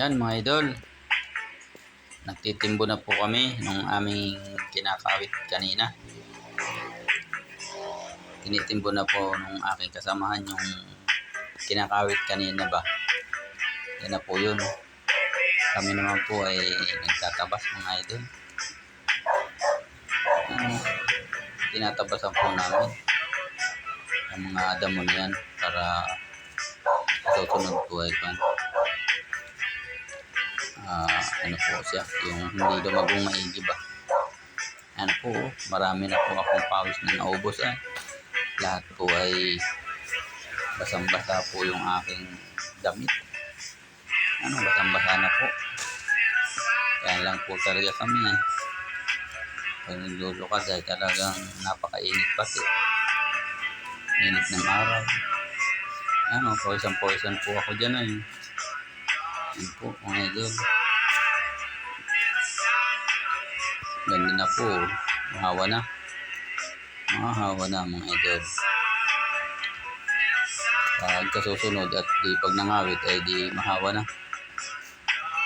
Yan mga idol. Nagtitimbo na po kami nung aming kinakawit kanina. Tinitimbo na po nung aking kasamahan yung kinakawit kanina ba. Yan na po yun. Kami naman po ay nagtatabas mga idol. Ano, tinatabasan po namin ang mga damo na yan para susunod po ay kan ah ano po siya yung hindi lumagong maigi ba? Ano po marami na po akong pawis na naubos ah. Lahat po ay basang basa po yung aking damit. Ano basang basa na po. Kaya lang po talaga kami eh pag naglulukad ay talagang napakainit pati. Init ng araw. Ano, poison-poison po ako dyan ay. Yan po, mga idol. Ganda na po. Mahawa na. Mahawa na mga idol. Pag kasusunod at di pag nangawit ay di mahawa na.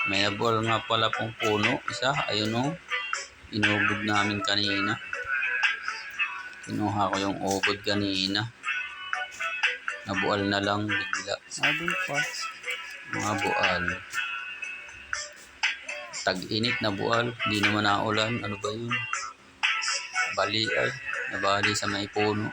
May nabol nga pala pong puno. Isa, ayun o. Inubod namin kanina. Kinuha ko yung ubod kanina. Nabual na lang bigla. Adun pa. Mga bual. Tag-init na bual. Hindi naman naulan. Ano ba yun? Bali ay. Nabali sa may puno.